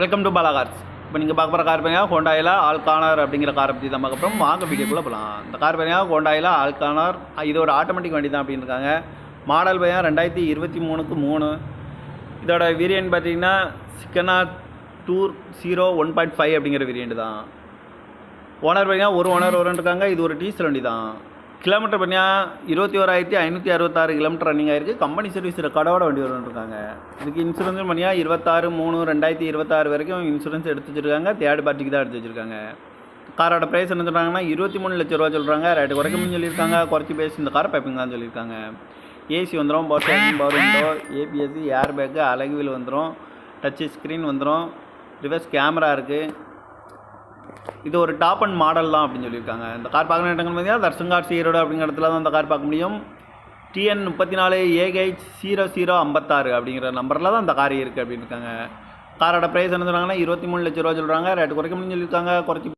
Welcome to Bala cars இப்போ நீங்கள் பார்க்க போகிற கார் பார்த்தீங்கன்னா ஹோண்டாயில் ஆல்கானர் அப்படிங்கிற காரை பற்றி தான் பார்க்க போகிறோம் வாங்க வீடியோக்குள்ளே போகலாம் இந்த கார் பார்த்தீங்கன்னா ஹோண்டாயில் ஆல்கானார் இது ஒரு ஆட்டோமேட்டிக் வண்டி தான் அப்படின்னு இருக்காங்க மாடல் பார்த்தீங்கன்னா ரெண்டாயிரத்தி இருபத்தி மூணுக்கு மூணு. இதோட வேரியன்ட் பார்த்தீங்கன்னா சிக்கனா Tour zero one point five அப்படிங்கிற வேரியன்ட் தான். ஓனர் பார்த்தீங்கன்னா ஒரு ஓனர் வரன் இருக்காங்க. இது ஒரு டீசல் வண்டி தான். கிலோமீட்டர் பார்த்தீங்கன்னா இருபத்தி ஓராயிரத்தி ஐநூற்றி அறுபத்தாறு கிலோமீட்டர் ரன்னிங் ஆயிருக்கு. கம்பெனி சர்வீஸ் ரெக்கார்டோட வண்டி வரன் இருக்காங்க இதுக்கு இன்சூரன்ஸ் பார்த்தீங்கன்னா இருபத்தாறு மூணு ரெண்டாயிரத்தி இருபத்தாறு வரைக்கும் இன்சூரன்ஸ் எடுத்து வச்சிருக்காங்க. தேர்ட் பார்ட்டிக்கு தான் எடுத்து வச்சுருக்காங்க. காரோட ப்ரைஸ் என்ன சொல்கிறாங்கன்னா இருபத்தி மூணு லட்ச ரூபா சொல்கிறாங்க ரேட்டு குறைக்கணும்னு சொல்லியிருக்காங்க. குறைச்சி பேசி இந்த கார் பைப்பிங்கான்னு சொல்லியிருக்காங்க. ஏசி வந்துடும் பவர் ஸ்டேரிங் பவர் விண்டோ ஏபிஎஸ்சி ஏர் பேக்கு அழகுவில் வந்துடும் டச் ஸ்க்ரீன் வந்துடும் ரிவர்ஸ் கேமரா இருக்குது இது ஒரு டாப் அண்ட் மாடல் தான் அப்படின்னு சொல்லியிருக்காங்க. இந்த கார் பார்க்குற இடங்கள் பார்த்தீங்கன்னா தர்சங்காட் சீரோடு அப்படிங்கிற இடத்துல தான் அந்த கார் பார்க்க முடியும். டிஎன் முப்பத்தி நாலு ஏகேஹெச் ஜீரோ ஜீரோ ஐம்பத்தாறு அப்படிங்கிற நம்பரில் தான் அந்த கார் இருக்குது அப்படின்னு இருக்காங்க. காரோட ப்ரைஸ் என்ன சொல்கிறாங்கன்னா இருபத்தி மூணு லட்ச ரூபா சொல்கிறாங்க ரேட்டு குறைக்க முடியும்னு சொல்லியிருக்காங்க. குறைச்சி